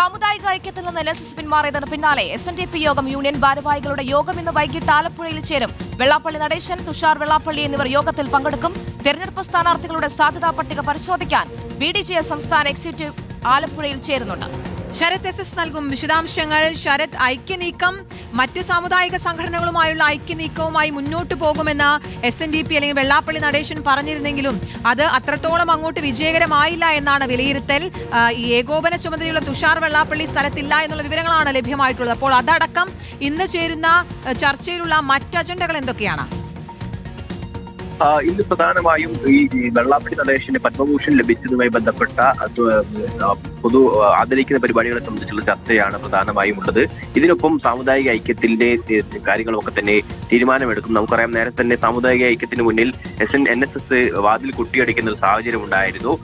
സാമുദായിക ഐക്യത്തിൽ നിന്ന് എൽ എസ് എസ് പിന്മാറിയതിന് പിന്നാലെ. എസ് എൻ ഡി പി യോഗം യൂണിയൻ ഭാരവാഹികളുടെ യോഗം ഇന്ന് വൈകിട്ട് ആലപ്പുഴയിൽ ചേരും. വെള്ളാപ്പള്ളി നടേശൻ തുഷാർ വെള്ളാപ്പള്ളി എന്നിവർ യോഗത്തിൽ പങ്കെടുക്കും. തെരഞ്ഞെടുപ്പ് സ്ഥാനാർത്ഥികളുടെ സാധ്യതാ പട്ടിക പരിശോധിക്കാൻ ബി ഡി ജെ എസ് സംസ്ഥാന എക്സിക്യൂട്ടീവ് ആലപ്പുഴയിൽ ചേരുന്നുണ്ട്. ശരത് എസ് എസ് നൽകും വിശദാംശങ്ങൾ. ശരത് ഐക്യനീക്കം. മറ്റ് സാമുദായിക സംഘടനകളുമായുള്ള ഐക്യനീക്കവുമായി മുന്നോട്ട് പോകുമെന്ന് എസ് എൻ ഡി പി അല്ലെങ്കിൽ വെള്ളാപ്പള്ളി നടേശൻ പറഞ്ഞിരുന്നെങ്കിലും അത് അത്രത്തോളം അങ്ങോട്ട് വിജയകരമായില്ല എന്നാണ് വിലയിരുത്തൽ. ഈ ഏകോപന ചുമതലയുള്ള തുഷാർ വെള്ളാപ്പള്ളി സ്ഥലത്തില്ല എന്നുള്ള വിവരങ്ങളാണ് ലഭ്യമായിട്ടുള്ളത്. അപ്പോൾ അതടക്കം ഇന്ന് ചേരുന്ന ചർച്ചയിലുള്ള മറ്റ് അജണ്ടകൾ എന്തൊക്കെയാണ്? ഇന്ന് പ്രധാനമായും ഈ വെള്ളാപ്പള്ളി നടേശന് പത്മഭൂഷൺ ലഭിച്ചതുമായി ബന്ധപ്പെട്ട പൊതു ആദരിക്കുന്ന പരിപാടികളെ സംബന്ധിച്ചുള്ള ചർച്ചയാണ് പ്രധാനമായും ഉള്ളത്. ഇതിനൊപ്പം സാമുദായിക ഐക്യത്തിന്റെ കാര്യങ്ങളൊക്കെ തന്നെ തീരുമാനമെടുക്കും. നമുക്കറിയാം നേരത്തെ തന്നെ സാമുദായിക ഐക്യത്തിന് മുന്നിൽ S N N S S വാതിൽ കുട്ടിയടിക്കുന്ന ഒരു സാഹചര്യം ഉണ്ടായിരുന്നു.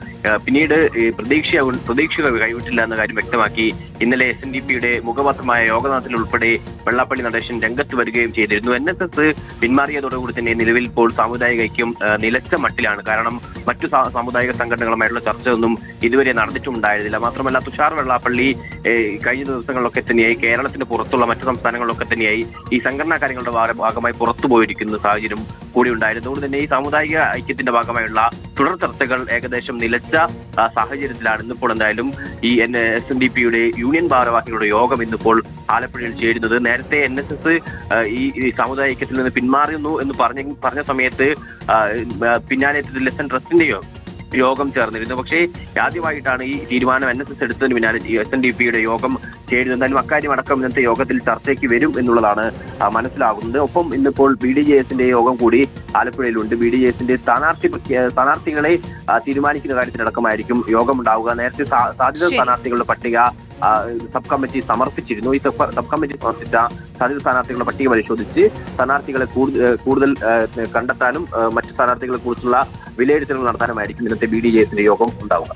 പിന്നീട് പ്രതീക്ഷ പ്രതീക്ഷ കൈവിട്ടില്ല എന്ന കാര്യം വ്യക്തമാക്കി ഇന്നലെ എസ് എൻ ഡി പിയുടെ മുഖപത്രമായ യോഗനാഥിൽ ഉൾപ്പെടെ വെള്ളാപ്പള്ളി നടേശൻ രംഗത്ത് വരികയും ചെയ്തിരുന്നു. എൻ എസ് എസ് പിന്മാറിയതോടുകൂടി തന്നെ നിലവിൽ ഇപ്പോൾ സാമുദായിക ഐക്യം നിലച്ച മട്ടിലാണ്. കാരണം മറ്റു സാമുദായിക സംഘടനകളുമായിട്ടുള്ള ചർച്ചയൊന്നും ഇതുവരെ നടന്നിട്ടുണ്ടായിരുന്നില്ല. മാത്രമല്ല തുഷാർ വെള്ളാപ്പള്ളി കഴിഞ്ഞ ദിവസങ്ങളിലൊക്കെ തന്നെയായി കേരളത്തിന് പുറത്തുള്ള മറ്റു സംസ്ഥാനങ്ങളിലൊക്കെ തന്നെയായി ഈ സംഘടനാ കാര്യങ്ങളുടെ ഭാഗമായി പുറത്തു പോയിരിക്കുന്ന സാഹചര്യം കൂടി ഉണ്ടായിരുന്നു. അതുകൊണ്ട് തന്നെ ഈ സാമുദായിക ഐക്യത്തിന്റെ ഭാഗമായുള്ള തുടർ ചർച്ചകൾ ഏകദേശം നിലച്ച സാഹചര്യത്തിലാണ് ഇന്നിപ്പോൾ എന്തായാലും ഈ എൻ എസ് എൻ ഡി പിയുടെ യൂണിയൻ ഭാരവാഹികളുടെ യോഗം ഇന്നിപ്പോൾ ആലപ്പുഴയിൽ ചേരുന്നത്. നേരത്തെ എൻ എസ് എസ് ഈ സാമുദായിക ഐക്യത്തിൽ നിന്ന് പിന്മാറിയുന്നു എന്ന് പറഞ്ഞ പറഞ്ഞ സമയത്ത് പിന്നാലെ ലെസൺ ട്രസ്റ്റിന്റെയോ? യോഗം ചേർന്നിരുന്നു. പക്ഷേ ആദ്യമായിട്ടാണ് ഈ തീരുമാനം എൻ എസ് എസ് എടുത്തതിന് പിന്നാലെ എസ് എൻ ഡി പിയുടെ യോഗം ചേരുന്നത്. എന്തായാലും അക്കാര്യം അടക്കം ഇന്നത്തെ യോഗത്തിൽ ചർച്ചയ്ക്ക് വരും എന്നുള്ളതാണ് മനസ്സിലാകുന്നത്. ഒപ്പം ഇന്നിപ്പോൾ ബി ഡി ജെ എസിന്റെ യോഗം കൂടി ആലപ്പുഴയിലുണ്ട്. ബി ഡി ജെ എസിന്റെ സ്ഥാനാർത്ഥി സ്ഥാനാർത്ഥികളെ തീരുമാനിക്കുന്ന കാര്യത്തിലടക്കമായിരിക്കും യോഗം ഉണ്ടാവുക. നേരത്തെ സാധ്യത സ്ഥാനാർത്ഥികളുടെ പട്ടിക സബ് കമ്മിറ്റി സമർപ്പിച്ചിരുന്നു. ഈ സബ് കമ്മിറ്റി സമർപ്പിച്ച സാധ്യത സ്ഥാനാർത്ഥികളുടെ പട്ടിക പരിശോധിച്ച് സ്ഥാനാർത്ഥികളെ കൂടുതൽ കണ്ടെത്താനും മറ്റ് സ്ഥാനാർത്ഥികളെ കുറിച്ചുള്ള വിലയിരുത്തലുകൾ നടത്താനുമായിരിക്കും ഇന്നത്തെ ബി ഡി ജെ യോഗം ഉണ്ടാവുക.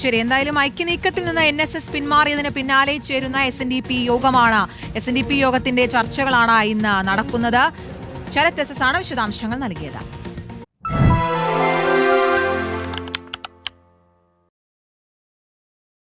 ശരി എന്തായാലും ഐക്യനീക്കത്തിൽ നിന്ന് എൻ എസ് എസ് പിന്മാറിയതിന് പിന്നാലെ ചേരുന്ന എസ് എൻ ഡി പി യോഗമാണ്. എസ് എൻ ഡി പി യോഗത്തിന്റെ ചർച്ചകളാണ് ഇന്ന് നടക്കുന്നത്. ശരത് എസ് എസ് ആണ് വിശദാംശങ്ങൾ നൽകിയത്.